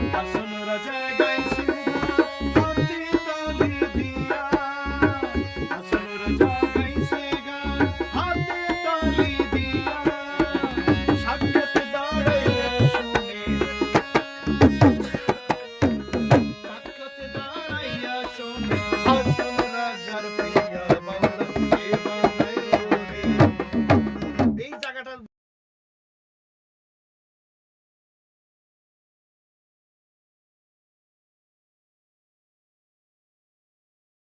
Absolutely.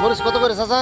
মরিচ কত করে চাচা?